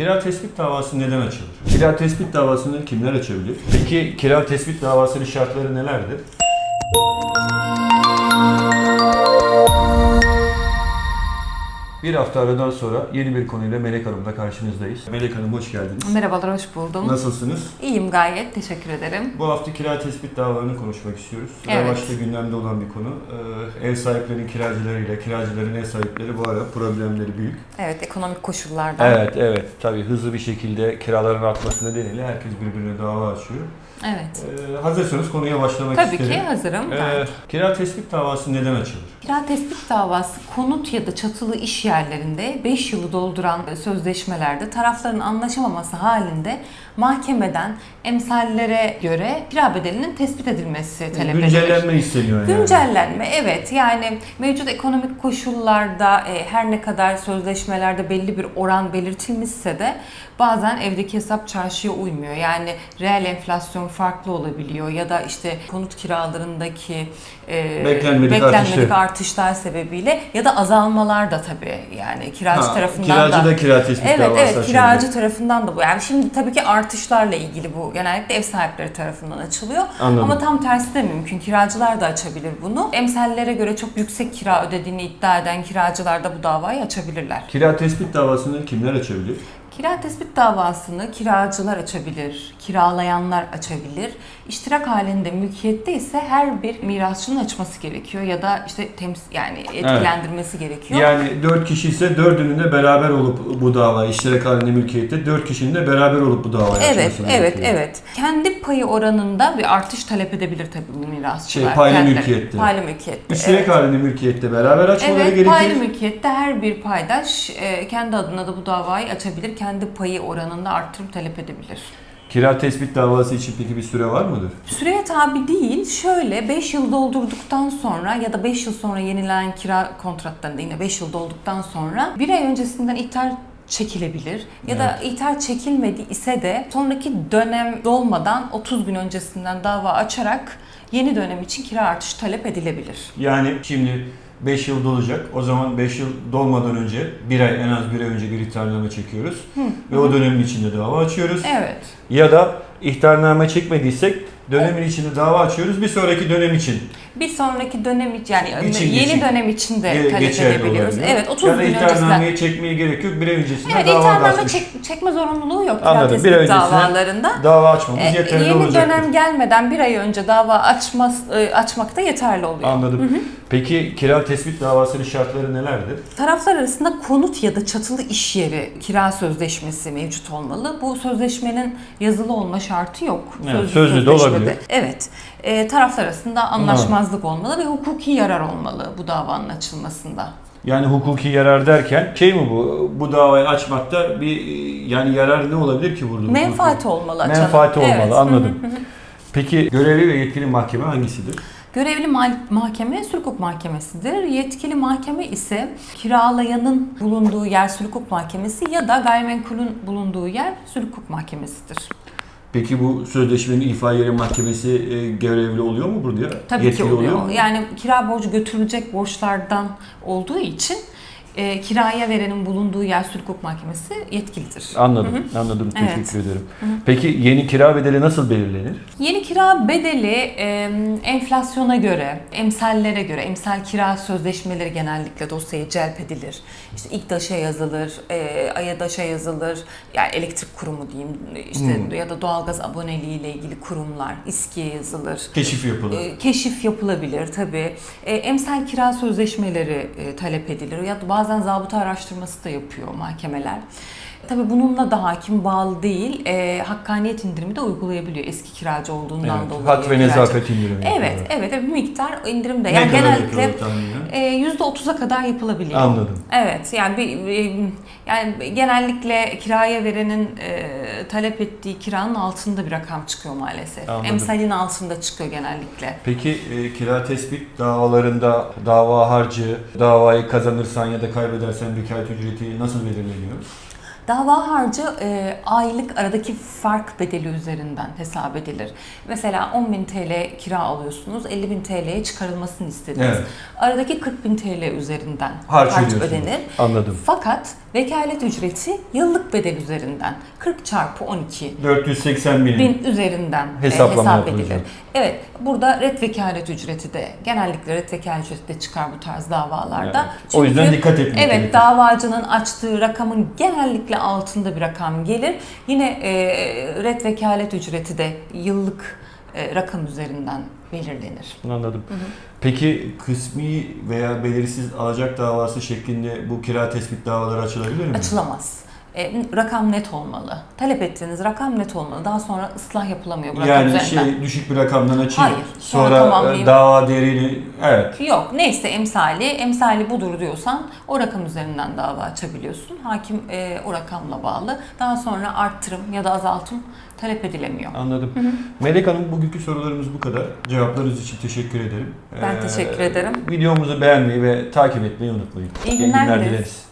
Kira tespit davası neden açılır? Kira tespit davasını kimler açabilir? Peki kira tespit davasının şartları nelerdir? Bir hafta aradan sonra yeni bir konuyla Melek Hanım'la karşınızdayız. Melek Hanım hoş geldiniz. Merhabalar, hoş buldum. Nasılsınız? İyiyim gayet, teşekkür ederim. Bu hafta kira tespit davalarını konuşmak istiyoruz. Evet. Revaçta gündemde olan bir konu. Ee, ev sahiplerinin kiracılarıyla kiracıların ev sahipleri bu ara problemleri büyük. Evet, ekonomik koşullardan. Evet, evet. Tabii hızlı bir şekilde kiraların artması nedeniyle herkes birbirine dava açıyor. Evet. Ee, hazırsanız konuya başlamak Tabii isterim. ki hazırım. Ee, kira tespit davası neden açılır? Kira tespit davası konut ya da çatılı iş yerlerinde 5 yılı dolduran sözleşmelerde tarafların anlaşamaması halinde mahkemeden emsallere göre kira bedelinin tespit edilmesi talep edilir. Güncellenme isteniyor yani. Güncellenme evet yani mevcut ekonomik koşullarda e, her ne kadar sözleşmelerde belli bir oran belirtilmişse de bazen evdeki hesap çarşıya uymuyor. Yani reel enflasyon farklı olabiliyor ya da işte konut kiralarındaki e, Beklenmedik artışlar. artışlar sebebiyle ya da azalmalar da tabii yani kiracı Ha, tarafından kiracı da da kira tespit Evet evet açabilir. kiracı tarafından da bu. Yani şimdi tabii ki artışlarla ilgili bu genellikle ev sahipleri tarafından açılıyor. Anladım. Ama tam tersi de mümkün. Kiracılar da açabilir bunu. Emsallere göre çok yüksek kira ödediğini iddia eden kiracılar da bu davayı açabilirler. Kira tespit davasını kimler açabilir? Kira tespit davasını kiracılar açabilir, kiralayanlar açabilir. İştirak halinde mülkiyette ise her bir mirasçının açması gerekiyor ya da işte tems yani etkilendirmesi gerekiyor. Yani 4 kişi ise dördünün de beraber olup bu dava iştirak halinde mülkiyette 4 kişinin de beraber olup bu davayı Evet, açması evet, gerekiyor. evet. Kendi payı oranında bir artış talep edebilir tabii bu mirasçılar. Şey, paylı Kendileri. mülkiyette. Paylı mülkiyette. İştirak evet. halinde mülkiyette beraber açmaları Evet, gerekir. paylı mülkiyette her bir paydaş e, kendi adına da bu davayı açabilir. Kendi payı oranında artırım talep edebilir. Kira tespit davası için peki bir süre var mıdır? Süreye tabi değil. Şöyle 5 yıl doldurduktan sonra ya da 5 yıl sonra yenilen kira kontratlarında yine 5 yıl dolduktan sonra bir ay öncesinden ithal çekilebilir. Ya da ithal çekilmedi ise de sonraki dönem dolmadan 30 gün öncesinden dava açarak yeni dönem için kira artışı talep edilebilir. Yani şimdi 5 yıl dolacak. O zaman 5 yıl dolmadan önce bir ay en az bir ay önce bir ihtarname çekiyoruz. Ve o dönemin içinde dava açıyoruz. Evet. Ya da ihtarname çekmediysek dönemin içinde dava açıyoruz. Bir sonraki dönem için Bir sonraki dönem için yani İçin yeni geçin- dönem için de ge- talep edebiliyoruz. olabiliyor. Evet 30 ya da gün öncesinden. çekmeye gerek yok. Bir ay öncesinde Evet, dava açmış. çek- çekme zorunluluğu yok Anladım. Bir ay davalarında. Dava açmamız E, yeterli yeni olacaktır. dönem gelmeden bir ay önce dava açmaz, e, açmak da yeterli oluyor. Anladım. Peki kira tespit davasının şartları nelerdir? Taraflar arasında konut ya da çatılı iş yeri kira sözleşmesi mevcut olmalı. Bu sözleşmenin yazılı olma şartı yok. Evet, sözlü de sözleşmede. olabilir. Evet. E, taraflar arasında anlaşmazlık olmalı ve hukuki yarar olmalı bu davanın açılmasında. Yani hukuki yarar derken şey mi bu? Bu davayı açmakta bir yani yarar ne olabilir ki burada? Menfaat olmalı açanın. Menfaati olmalı Evet. anladım. Peki görevli ve yetkili mahkeme hangisidir? Görevli ma- mahkeme Hukuk Mahkemesi'dir. Yetkili mahkeme ise kiralayanın bulunduğu yer Hukuk Mahkemesi ya da gayrimenkulün bulunduğu yer Hukuk Mahkemesi'dir. Peki bu sözleşmenin ifa yeri mahkemesi e, görevli oluyor mu burada? Tabii Yetkili ki oluyor. mu? Yani kira borcu götürülecek borçlardan olduğu için e, kiraya verenin bulunduğu yer Sürük Hukuk Mahkemesi yetkilidir. Anladım, anladım. Evet. Teşekkür ederim. Peki yeni kira bedeli nasıl belirlenir? Yeni kira bedeli e, enflasyona göre, emsallere göre, emsal kira sözleşmeleri genellikle dosyaya celp edilir. İşte İKDAŞ'a yazılır, e, AYADAŞ'a yazılır, yani elektrik kurumu diyeyim, işte Hmm. ya da doğalgaz aboneliği ile ilgili kurumlar, İSKİ'ye yazılır. Keşif yapılır. E, Keşif yapılabilir tabii. E, emsal kira sözleşmeleri e, talep edilir ya da bazen zabıta araştırması da yapıyor mahkemeler. Tabii bununla da hakim bağlı değil, e, hakkaniyet indirimi de uygulayabiliyor eski kiracı olduğundan Evet, dolayı. hak ve nezaket indirimi. Evet, yapılır. evet, evet bir miktar indirim de. Ne Yani genellikle e, yüzde 30'a kadar yapılabiliyor. Anladım. Evet, yani bir, e, yani genellikle kiraya verenin e, talep ettiği kiranın altında bir rakam çıkıyor maalesef. Anladım. Emsalin altında çıkıyor genellikle. Peki e, kira tespit davalarında dava harcı, davayı kazanırsan ya da kaybedersen vekalet ücreti nasıl belirleniyor? Dava harcı e, aylık aradaki fark bedeli üzerinden hesap edilir. Mesela 10.000 TL kira alıyorsunuz, 50.000 TL'ye çıkarılmasını istediniz. Evet. Aradaki 40.000 TL üzerinden Harç harç ödenir. Anladım. Fakat Vekalet ücreti yıllık bedel üzerinden 40 çarpı 12 480 bin. bin üzerinden e, Hesaplama hesap yapılacak. edilir. Evet, burada ret vekalet ücreti de genellikle ret vekalet ücreti de çıkar bu tarz davalarda. Evet. O yüzden dikkat etmek Evet, davacının açtığı rakamın genellikle altında bir rakam gelir. Yine e, ret vekalet ücreti de yıllık e, rakam üzerinden belirlenir. Anladım. Peki kısmi veya belirsiz alacak davası şeklinde bu kira tespit davaları açılabilir mi? Açılamaz. E, rakam net olmalı. Talep ettiğiniz rakam net olmalı. Daha sonra ıslah yapılamıyor bu rakam Yani üzerinden. şey düşük bir rakamdan açayım. Hayır, sonra Sonra, tamamlayayım. e, dava değerini evet. Yok neyse emsali, emsali budur diyorsan o rakam üzerinden dava açabiliyorsun. Hakim e, o rakamla bağlı. Daha sonra arttırım ya da azaltım talep edilemiyor. Anladım. Melek Hanım bugünkü sorularımız bu kadar. Cevaplarınız için teşekkür ederim. Ben Ee, teşekkür ederim. Videomuzu beğenmeyi ve takip etmeyi unutmayın. İyi günler dileriz.